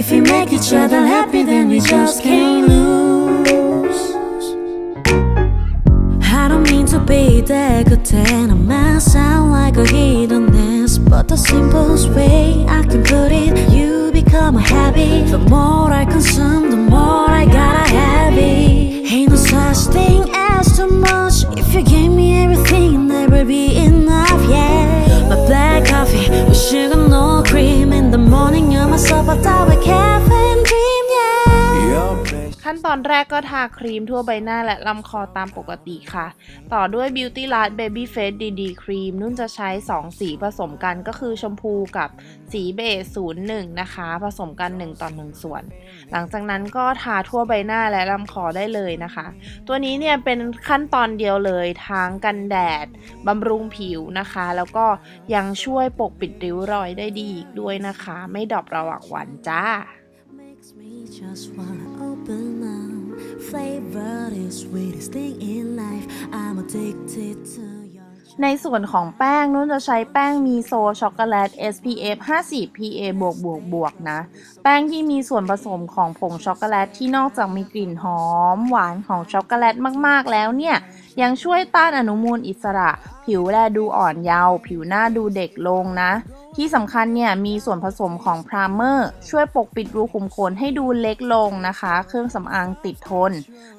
If we make each other happy, then we just can't lose. I don't mean to be that good and I might sound like a hedonist, but the simplest way I can put it, you become a habit. The more I consume, อนแรกก็ทาครีมทั่วใบหน้าและลำคอตามปกติค่ะ ต่อด้วย Beauty l a s t Baby Face DD ครีมนุ่นจะใช้ 2 สีผสมกันก็คือชมพูกับสีเบจ01 นะคะ ผสมกัน 1 ต่อ 1 ส่วน หลังจากนั้นก็ทาทั่วใบหน้าและลำคอได้เลยนะคะ ตัวนี้เนี่ยเป็นขั้นตอนเดียวเลยทั้งกันแดดบำรุงผิวนะคะ แล้วก็ยังช่วยปกปิดริ้วรอยได้ดีอีกด้วยนะคะ ไม่ดรอประหว่างวันจ้า just wanna open up. Flavor is sweetest thing in life. I'm addicted to your. ในส่วนของแป้งนุ่นจะใช้แป้งมีโซช็อกโกแลต SPF 50 PA บวกบวกบวกนะ แป้งที่มีส่วนผสมของผงช็อกโกแลตที่นอกจากมีกลิ่นหอม หวานของช็อกโกแลตมากๆแล้วเนี่ย ยังช่วยต้านอนุมูลอิสระ ผิวแลดูอ่อนเยาว์ผิวหน้าดูเด็กลงนะ ที่สำคัญเนี่ยมีส่วนผสมของพรามเมอร์ช่วยปกปิดรูขุมขนให้ดูเล็กลงนะคะ เครื่องสำอางติดทน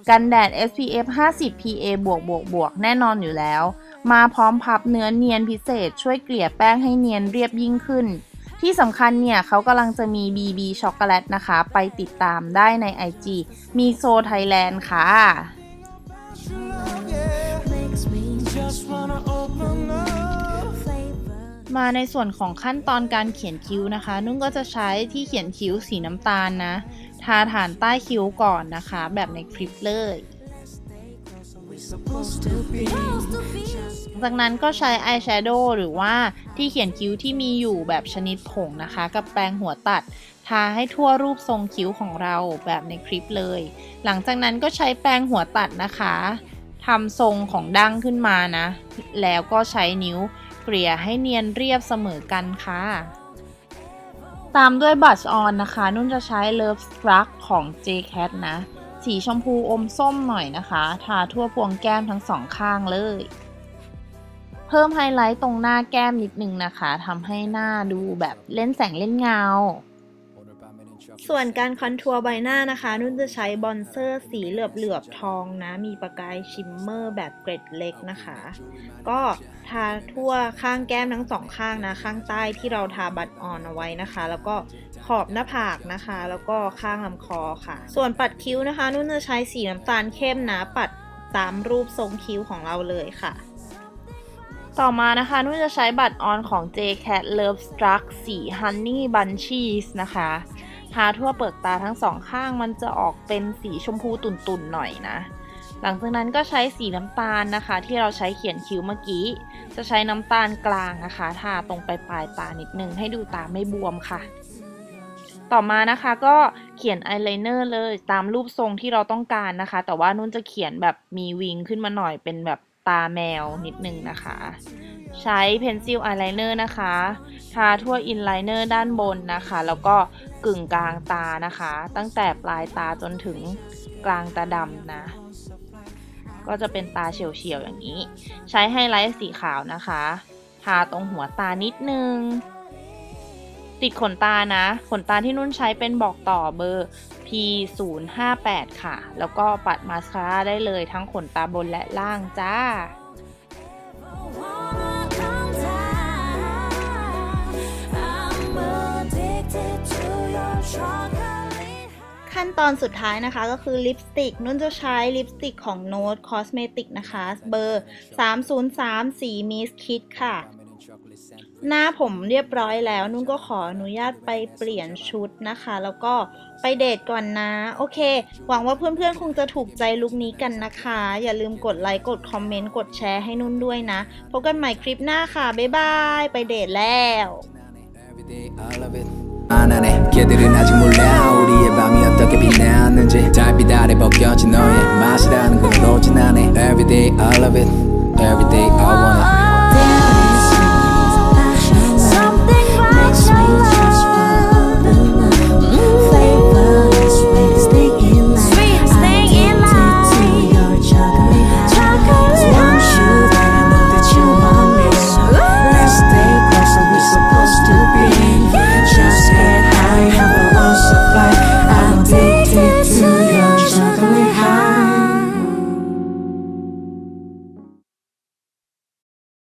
กันแดด SPF 50 PA บวกบวกบวกแน่นอนอยู่แล้ว มาพร้อมพับเนื้อเนียนพิเศษ ช่วยเกลี่ยแป้งให้เนียนเรียบยิ่งขึ้นที่สำคัญเนี่ยเขากำลังจะมี BB ช็อกโกแลตนะคะ ไปติดตามได้ใน IG มีโซไทยแลนด์ค่ะ มาในส่วนของขั้นตอนการเขียนคิ้วนะคะ นุ่นก็จะใช้ที่เขียนคิ้วสีน้ำตาลนะ ทาฐานใต้คิ้วก่อนนะคะ แบบในคลิปเลย Supposed to be. จากนั้นก็ใช้อายแชโดว์หรือว่าที่เขียนคิ้วที่มีอยู่แบบชนิดผงนะคะ กับแปรงหัวตัด ทาให้ทั่วรูปทรงคิ้วของเราแบบในคลิปเลย หลังจากนั้นก็ใช้แปรงหัวตัดนะคะ ทำทรงของดั้งขึ้นมานะ แล้วก็ใช้นิ้วเกลี่ยให้เนียนเรียบเสมอกันค่ะ ตามด้วยบัชออนนะคะ นุ่นจะใช้ Love Struck ของ JCat นะ สีชมพูอมส้มหน่อยนะคะ ทาทั่วพวงแก้มทั้งสองข้างเลย เพิ่มไฮไลท์ตรงหน้าแก้มนิดนึงนะคะทำให้หน้าดูแบบเล่นแสงเล่นเงา ส่วนการคอนทัวร์ใบหน้านะคะ นุ่นจะใช้บอนเซอร์สีเหลือบเหลือบๆทองนะ มีประกายชิมเมอร์แบบเกรดเล็กนะคะ ก็ทาทั่วข้างแก้มทั้งสองข้างนะ ข้างใต้ที่เราทาบัตรออนเอาไว้นะคะ แล้วก็ขอบหน้าผากนะคะ แล้วก็ข้างลำคอค่ะ ส่วนปัดคิ้วนะคะ นุ่นจะใช้สีน้ำตาลเข้มนะ ปัดตามรูปทรงคิ้วของเราเลยค่ะต่อมานะคะ นุ่นจะใช้บัตรออนของ JCat Love Struck สี Honey Bunchies นะคะ ทาทั่วเปลือกตาทั้งสองข้างมันจะออกเป็นสีชมพูตุ่นๆหน่อยนะ หลังจากนั้นก็ใช้สีน้ำตาลนะคะ ที่เราใช้เขียนคิ้วเมื่อกี้ จะใช้น้ำตาลกลางนะคะ ทาตรงปลายปลายตานิดนึงให้ดูตาไม่บวมค่ะ ต่อมานะคะก็เขียนอายไลเนอร์เลยตามรูปทรงที่เราต้องการนะคะ แต่ว่านุ่นจะเขียนแบบมีวิงขึ้นมาหน่อยเป็นแบบตาแมวนิดนึงนะคะ ใช้เพนซิลอายไลเนอร์นะคะ ทาทั่วอินไลเนอร์ด้านบนนะคะ แล้วก็กึ่งกลางตานะคะ ตั้งแต่ปลายตาจนถึงกลางตาดำนะ ก็จะเป็นตาเฉียวๆอย่างนี้ ใช้ไฮไลท์สีขาวนะคะ ทาตรงหัวตานิดนึง ติดขนตานะ ขนตาที่นุ่นใช้เป็นบอกต่อเบอร์ P058 ค่ะ แล้วก็ปัดมาสคาร่าได้เลยทั้งขนตาบนและล่างจ้า ขั้นตอนสุดท้ายนะคะก็คือลิปสติก นุ่นจะใช้ลิปสติกของ Note Cosmetic นะคะ เบอร์ 303 สี Miss Kit ค่ะ หน้าผมเรียบร้อยแล้ว นุ่นก็ขออนุญาตไปเปลี่ยนชุดนะคะ แล้วก็ไปเดทก่อนนะ โอเค หวังว่าเพื่อนๆ คงจะถูกใจลุคนี้กันนะคะ อย่าลืมกดไลค์กดคอมเมนต์ กดแชร์ให้นุ่นด้วยนะ พบกันใหม่คลิปหน้าค่ะ บ๊ายบาย ไปเดทแล้ว It 안 하네 걔들은 아직 몰라 우리의 밤이 어떻게 빛나는지 달빛 아래 벗겨진 너의 맛이라는 건 오진 않네 Every Every day I love it Every day I